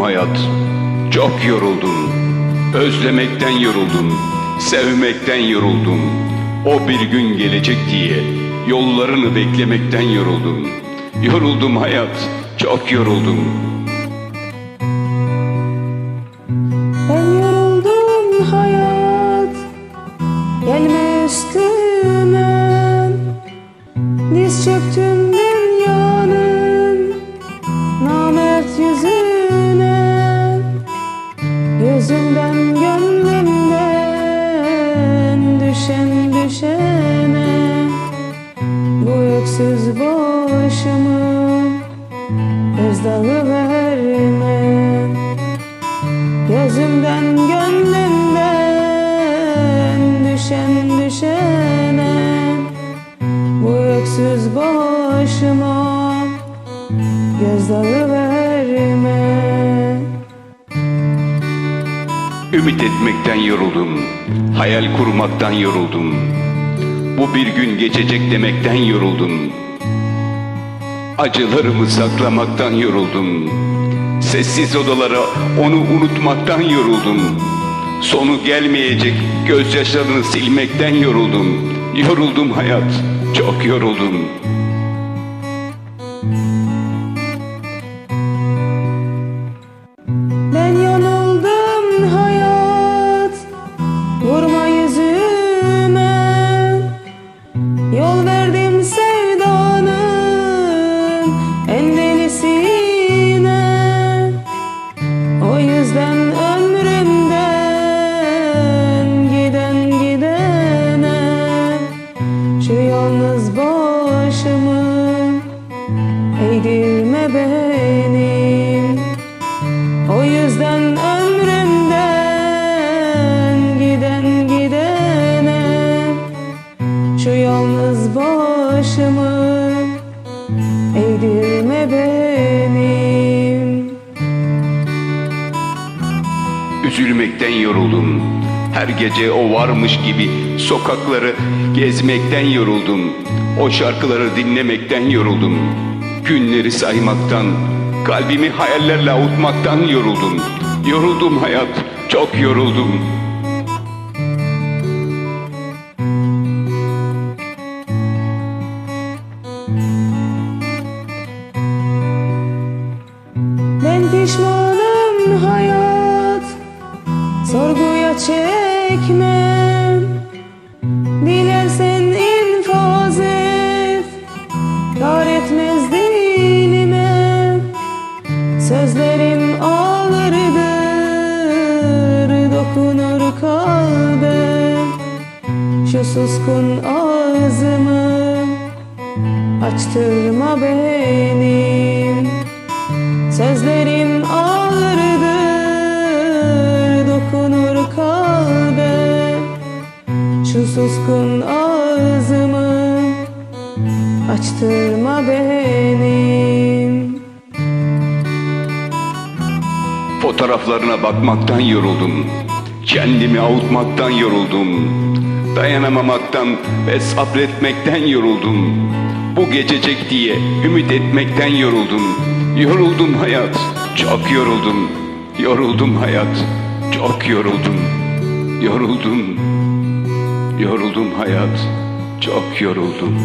hayat. Çok yoruldum. Özlemekten yoruldum. Sevmekten yoruldum. O bir gün gelecek diye yollarını beklemekten yoruldum. Yoruldum hayat. Çok yoruldum. Düşen düşene Bu öksüz başımı Özdağı verme. Gözümden gönlümden düşen düşene Bu öksüz başıma gözdağı verme Ümit etmekten yoruldum. Hayal kurmaktan yoruldum. Bu bir gün geçecek demekten yoruldum. Acılarımı saklamaktan yoruldum. Sessiz odalara onu unutmaktan yoruldum. Sonu gelmeyecek gözyaşlarını silmekten yoruldum. Yoruldum hayat, çok yoruldum. Başımı Eğdirme benim o yüzden ömrümden giden gidene Şu yalnız başımı eğdirme benim Üzülmekten yoruldum. Her gece o varmış gibi sokakları gezmekten yoruldum. O şarkıları dinlemekten yoruldum. Günleri saymaktan, kalbimi hayallerle avutmaktan yoruldum. Yoruldum hayat, çok yoruldum. Ben pişmanım hayat Sorguya çekmem. Dilersen infaz et. Kar etmez dilime. Sözlerim ağırdır Dokunur kalbe. Şu suskun ağzımı Açtırma benim. Sözlerim ağırdır suskun ağzımı Açtırma benim Fotoğraflarına bakmaktan yoruldum. Kendimi avutmaktan yoruldum. Dayanamamaktan ve sabretmekten yoruldum. Bu geçecek diye ümit etmekten yoruldum. Yoruldum hayat, çok yoruldum. Yoruldum hayat, çok yoruldum. Yoruldum. Yoruldum hayat, çok yoruldum.